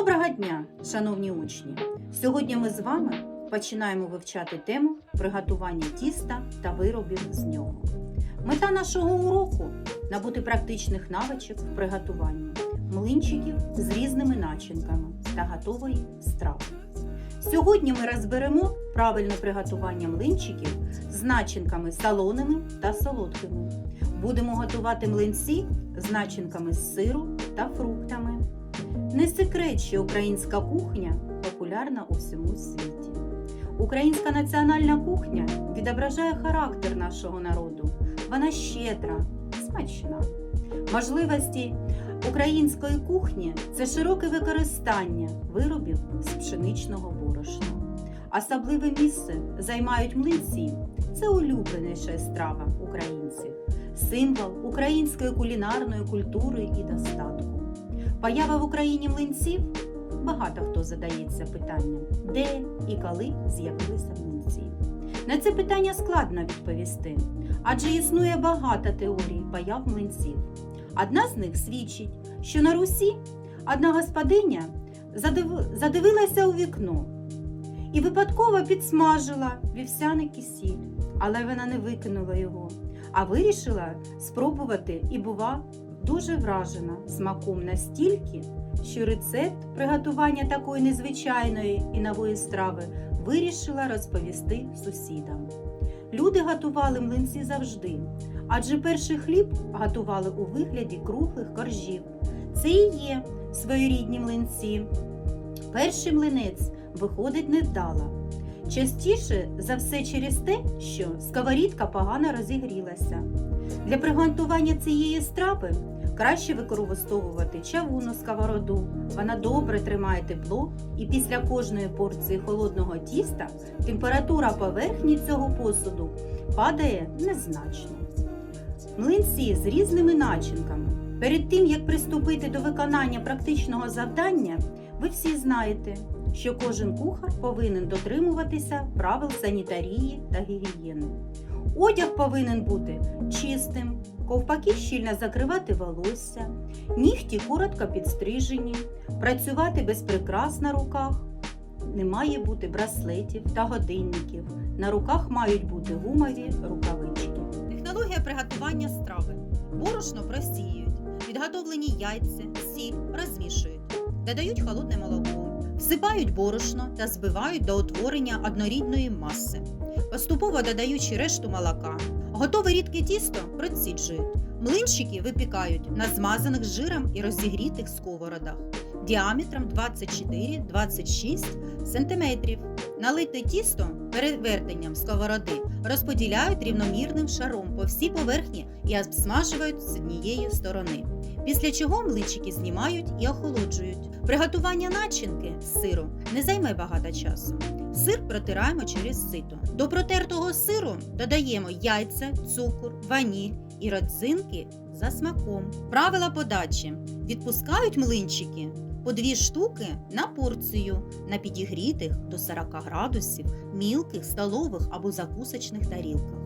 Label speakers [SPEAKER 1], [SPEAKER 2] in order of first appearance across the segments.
[SPEAKER 1] Доброго дня, шановні учні! Сьогодні ми з вами починаємо вивчати тему приготування тіста та виробів з нього. Мета нашого уроку набути практичних навичок в приготуванні млинчиків з різними начинками та готової страви. Сьогодні ми розберемо правильне приготування млинчиків з начинками солоними та солодкими. Будемо готувати млинці з начинками з сиру та фруктами. Не секрет, що українська кухня популярна у всьому світі. Українська національна кухня відображає характер нашого народу. Вона щедра, смачна. Можливості української кухні це широке використання виробів з пшеничного борошна. Особливе місце займають млинці. Це улюбленіша страва українців, символ української кулінарної культури і достатку. Поява в Україні млинців багато хто задається питанням, де і коли з'явилися млинці. На це питання складно відповісти, адже існує багато теорій появ млинців. Одна з них свідчить, що на Русі одна господиня задив- задивилася у вікно і випадково підсмажила вівсяний кисіль, але вона не викинула його, а вирішила спробувати і була дуже вражена смаком настільки, що рецепт приготування такої незвичайної і нової страви вирішила розповісти сусідам. Люди готували млинці завжди, адже перший хліб готували у вигляді круглих коржів. Це і є своєрідні млинці. Перший млинець виходить невдало. Частіше за все через те, що сковорідка погано розігрілася. Для приготування цієї страви краще використовувати чавунну сковороду. Вона добре тримає тепло, і після кожної порції холодного тіста температура поверхні цього посуду падає незначно. Млинці з різними начинками. Перед тим як приступити до виконання практичного завдання, ви всі знаєте, що кожен кухар повинен дотримуватися правил санітарії та гігієни. Одяг повинен бути чистим, ковпаки щільно закривати волосся, нігті коротко підстрижені, працювати без прикрас на руках. Не має бути браслетів та годинників. На руках мають бути гумові рукавички. Технологія приготування страви. Борошно просіюють, підготовлені яйця, сіль розмішують, додають холодне молоко, всипають борошно та збивають до утворення однорідної маси поступово додаючи решту молока. Готове рідке тісто проціджують. Млинчики випікають на змазаних жиром і розігрітих сковородах діаметром 24-26 см. Налите тісто перевертенням сковороди розподіляють рівномірним шаром по всій поверхні і обсмажують з однієї сторони. Після чого млинчики знімають і охолоджують. Приготування начинки з сиру не займе багато часу. Сир протираємо через сито. До протертого сиру додаємо яйця, цукор, ваніль і родзинки за смаком. Правила подачі: відпускають млинчики по дві штуки на порцію на підігрітих до 40 градусів мілких столових або закусочних тарілках.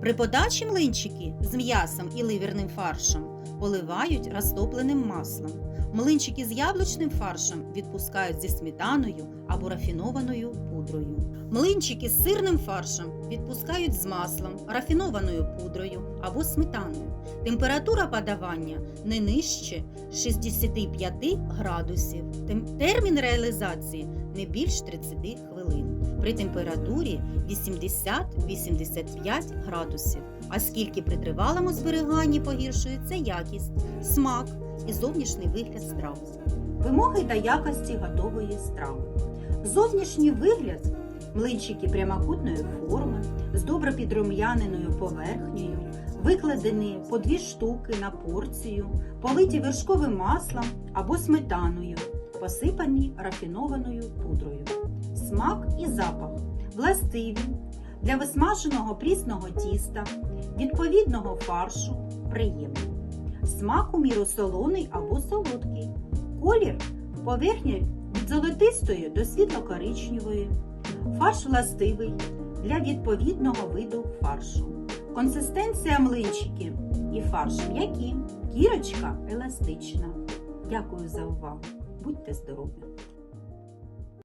[SPEAKER 1] При подачі млинчики з м'ясом і ливерним фаршем поливають розтопленим маслом. Млинчики з яблучним фаршем відпускають зі сметаною або рафінованою пудрою. Млинчики з сирним фаршем відпускають з маслом, рафінованою пудрою або сметаною. Температура подавання не нижче 65 градусів. Термін реалізації не більш 30 хвилин. При температурі 80-85 градусів. А скільки при тривалому зберіганні погіршується якість, смак і зовнішній вигляд страв. Вимоги та якості готової страви. Зовнішній вигляд млинчики прямокутної форми з добре підрум'яненою поверхнею, викладені по дві штуки на порцію, политі вершковим маслом або сметаною, посипані рафінованою пудрою. Смак і запах властиві для висмаженого прісного тіста, відповідного фаршу приємний. Смак у міру солоний або солодкий. Колір поверхня від золотистої до світло-коричневої. Фарш властивий для відповідного виду фаршу. Консистенція млинчиків і фарш м'які, кірочка еластична. Дякую за увагу! Будьте здорові!